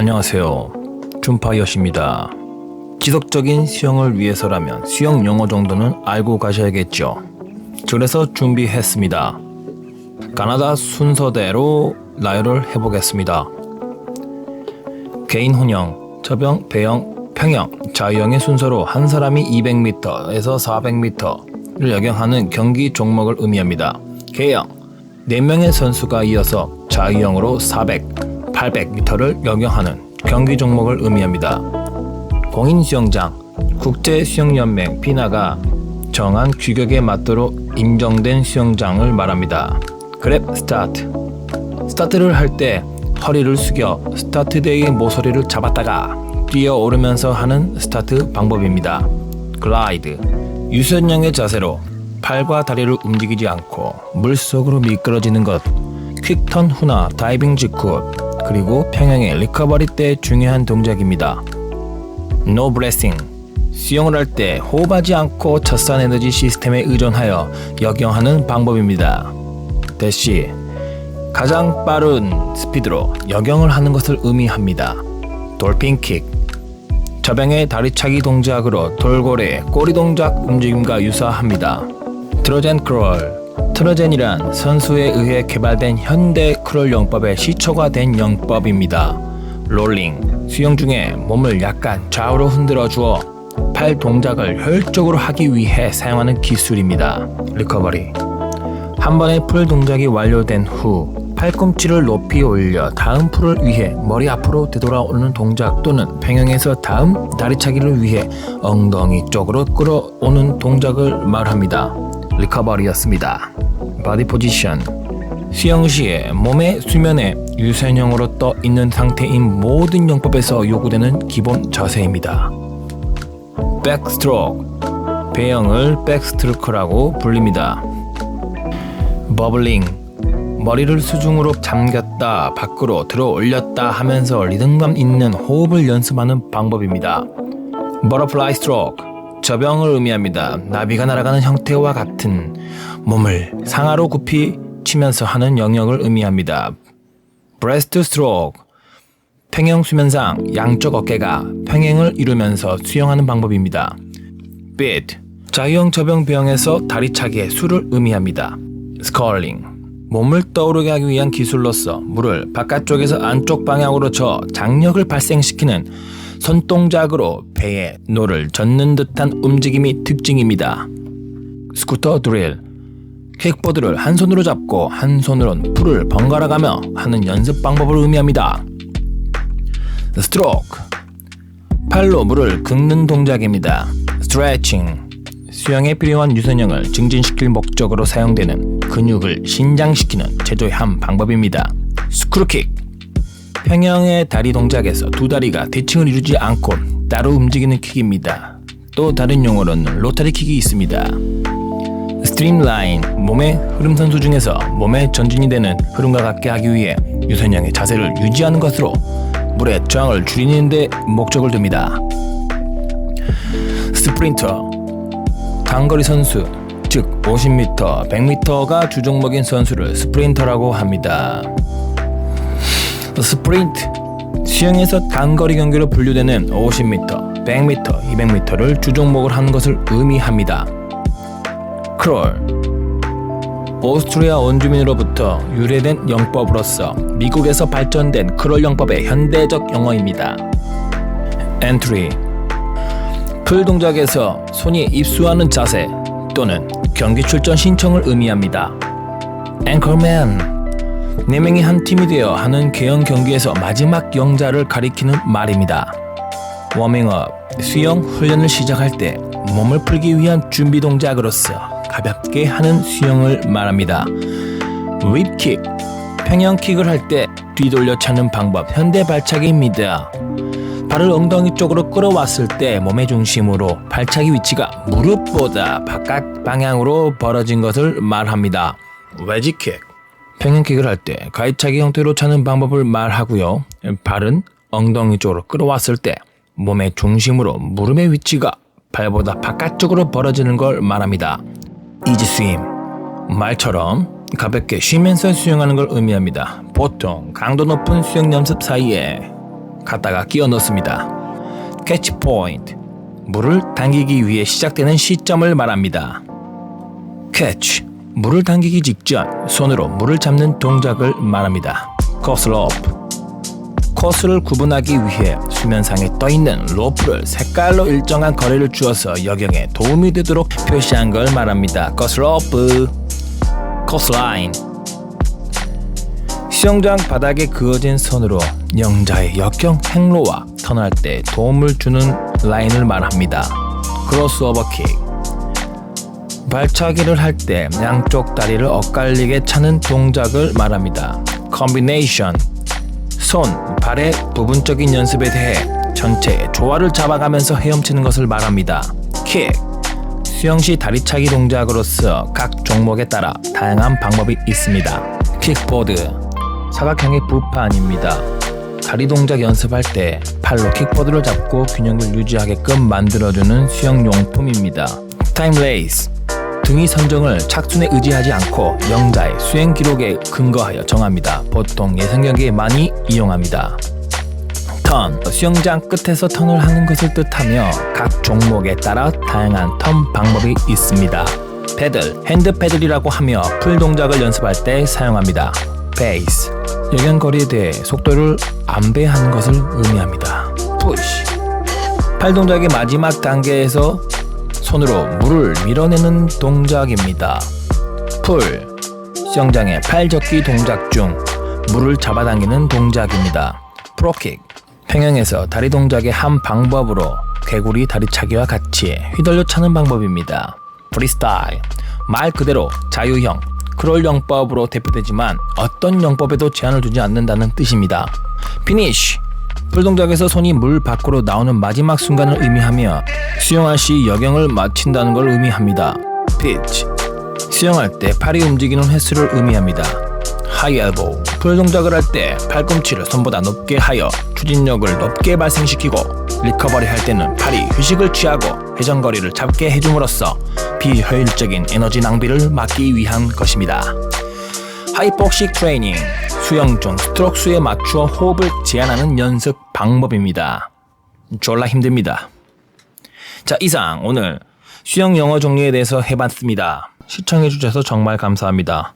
안녕하세요. 줌파이엇입니다. 지속적인 수영을 위해서라면 수영 용어 정도는 알고 가셔야겠죠. 그래서 준비했습니다. 가나다 순서대로 나열을 해보겠습니다. 개인 혼영, 저병, 배영, 평영, 자유형의 순서로 한 사람이 200m에서 400m를 역영하는 경기 종목을 의미합니다. 개영, 4명의 선수가 이어서 자유형으로 400, 800m를 역영하는 경기 종목을 의미합니다. 공인 수영장, 국제 수영연맹 피나가 정한 규격에 맞도록 인정된 수영장을 말합니다. 그랩 스타트. 스타트를 할 때 허리를 숙여 스타트대의 모서리를 잡았다가 뛰어 오르면서 하는 스타트 방법입니다. 글라이드. 유선형의 자세로 팔과 다리를 움직이지 않고 물속으로 미끄러지는 것. 퀵턴 후나 다이빙 직후 그리고 평형의 리커버리 때 중요한 동작입니다. 노 브레싱 수영을 할 때 호흡하지 않고 젖산 에너지 시스템에 의존하여 역영하는 방법입니다. 대시 가장 빠른 스피드로 역영을 하는 것을 의미합니다. 돌핀킥 저병의 다리차기 동작으로 돌고래 꼬리 동작 움직임과 유사합니다. 트로젠 크롤 트로젠이란 선수에 의해 개발된 현대 크롤 영법의 시초가 된 영법입니다. 롤링 수영 중에 몸을 약간 좌우로 흔들어 주어 팔 동작을 효율적으로 하기 위해 사용하는 기술입니다. 리커버리 한 번의 풀 동작이 완료된 후 팔꿈치를 높이 올려 다음 풀을 위해 머리 앞으로 되돌아오는 동작 또는 평형에서 다음 다리차기를 위해 엉덩이 쪽으로 끌어오는 동작을 말합니다. 리커버리였습니다. 바디 포지션 수영 시에 몸의 수면에 유선형으로 떠 있는 상태인 모든 영법에서 요구되는 기본 자세입니다. 백스트로크 배영을 백스트로크라고 불립니다. 버블링 머리를 수중으로 잠겼다 밖으로 들어 올렸다 하면서 리듬감 있는 호흡을 연습하는 방법입니다. 버터플라이 스트로크 저병을 의미합니다. 나비가 날아가는 형태와 같은 몸을 상하로 굽히 치면서 하는 영역을 의미합니다. 브레스트 스트로크 평행 수면상 양쪽 어깨가 평행을 이루면서 수영하는 방법입니다. 빛 자유형 저병 배영에서 다리차기의 수를 의미합니다. 스컬링 몸을 떠오르게 하기 위한 기술로서 물을 바깥쪽에서 안쪽 방향으로 저 장력을 발생시키는 손동작으로 배에 노를 젓는 듯한 움직임이 특징입니다. 스쿠터 드릴 킥보드를 한 손으로 잡고 한 손으론 풀을 번갈아 가며 하는 연습 방법을 의미합니다. 스트로크 팔로 물을 긁는 동작입니다. 스트레칭 수영에 필요한 유선형을 증진시킬 목적으로 사용되는 근육을 신장시키는 제조의 한 방법입니다. 스크루킥 평형의 다리 동작에서 두 다리가 대칭을 이루지 않고 따로 움직이는 킥입니다. 또 다른 용어로는 로타리 킥이 있습니다. 스트림라인 몸의 흐름 선수 중에서 몸의 전진이 되는 흐름과 같게 하기 위해 유선형의 자세를 유지하는 것으로 물의 저항을 줄이는 데 목적을 둡니다. 스프린터 단거리 선수 즉 50m, 100m가 주종목인 선수를 스프린터라고 합니다. 스프린트 수영에서 단거리 경기로 분류되는 50m, 100m, 200m를 주종목을 하는 것을 의미합니다. 크롤 오스트리아 원주민으로부터 유래된 영법으로서 미국에서 발전된 크롤 영법의 현대적 영어입니다. 엔트리 풀 동작에서 손이 입수하는 자세 또는 경기 출전 신청을 의미합니다. 앵커맨 4명이 한 팀이 되어 하는 개연 경기에서 마지막 영자를 가리키는 말입니다. 워밍업 수영 훈련을 시작할 때 몸을 풀기 위한 준비 동작으로서 가볍게 하는 수영을 말합니다. 립킥 평형킥을 할 때 뒤돌려 차는 방법 현대 발차기입니다. 발을 엉덩이 쪽으로 끌어왔을 때 몸의 중심으로 발차기 위치가 무릎보다 바깥 방향으로 벌어진 것을 말합니다. 웨지킥 평행킥을 할 때 가위차기 형태로 차는 방법을 말하고요. 발은 엉덩이 쪽으로 끌어왔을 때 몸의 중심으로 무릎의 위치가 발보다 바깥쪽으로 벌어지는 걸 말합니다. 이지 스임 말처럼 가볍게 쉬면서 수영하는 걸 의미합니다. 보통 강도 높은 수영 연습 사이에 갖다가 끼워 넣습니다. 캐치 포인트. 물을 당기기 위해 시작되는 시점을 말합니다. 캐치. 물을 당기기 직전 손으로 물을 잡는 동작을 말합니다. 코스로프. 코스를 구분하기 위해 수면상에 떠 있는 로프를 색깔로 일정한 거리를 주어서 여경에 도움이 되도록 표시한 걸 말합니다. 코스로프. 코스라인. 수영장 바닥에 그어진 선으로 영자의 역경 행로와 턴할 때 도움을 주는 라인을 말합니다. 크로스오버킥 발차기를 할 때 양쪽 다리를 엇갈리게 차는 동작을 말합니다. 컨비네이션 손, 발의 부분적인 연습에 대해 전체의 조화를 잡아가면서 헤엄치는 것을 말합니다. 킥 수영 시 다리차기 동작으로서 각 종목에 따라 다양한 방법이 있습니다. 킥보드 사각형의 부판입니다. 다리 동작 연습할 때 팔로 킥보드를 잡고 균형을 유지하게끔 만들어주는 수영 용품입니다. 타임 레이스 등위 선정을 착순에 의지하지 않고 영자의 수행 기록에 근거하여 정합니다. 보통 예선 경기에 많이 이용합니다. 턴 수영장 끝에서 턴을 하는 것을 뜻하며 각 종목에 따라 다양한 턴 방법이 있습니다. 패들 핸드 패들이라고 하며 풀 동작을 연습할 때 사용합니다. 베이스 여경거리에 대해 속도를 안배하는 것을 의미합니다. 푸시 팔 동작의 마지막 단계에서 손으로 물을 밀어내는 동작입니다. 풀 수영장의 팔 접기 동작 중 물을 잡아당기는 동작입니다. 프로킥 평영에서 다리 동작의 한 방법으로 개구리 다리차기와 같이 휘둘려 차는 방법입니다. 프리스타일 말 그대로 자유형 크롤 영법으로 대표되지만 어떤 영법에도 제한을 두지 않는다는 뜻입니다. 피니쉬 풀 동작에서 손이 물 밖으로 나오는 마지막 순간을 의미하며 수영할 시 여경을 마친다는 걸 의미합니다. 피치 수영할 때 팔이 움직이는 횟수를 의미합니다. 하이 엘보 풀 동작을 할 때 팔꿈치를 손보다 높게 하여 추진력을 높게 발생시키고 리커버리 할 때는 팔이 휴식을 취하고 회전거리를 잡게 해줌으로써 비효율적인 에너지 낭비를 막기 위한 것입니다. 하이폭식 트레이닝 수영 중 스트로크 수에 맞추어 호흡을 제한하는 연습 방법입니다. 졸라 힘듭니다. 자 이상 오늘 수영 영어 종류에 대해서 해봤습니다. 시청해주셔서 정말 감사합니다.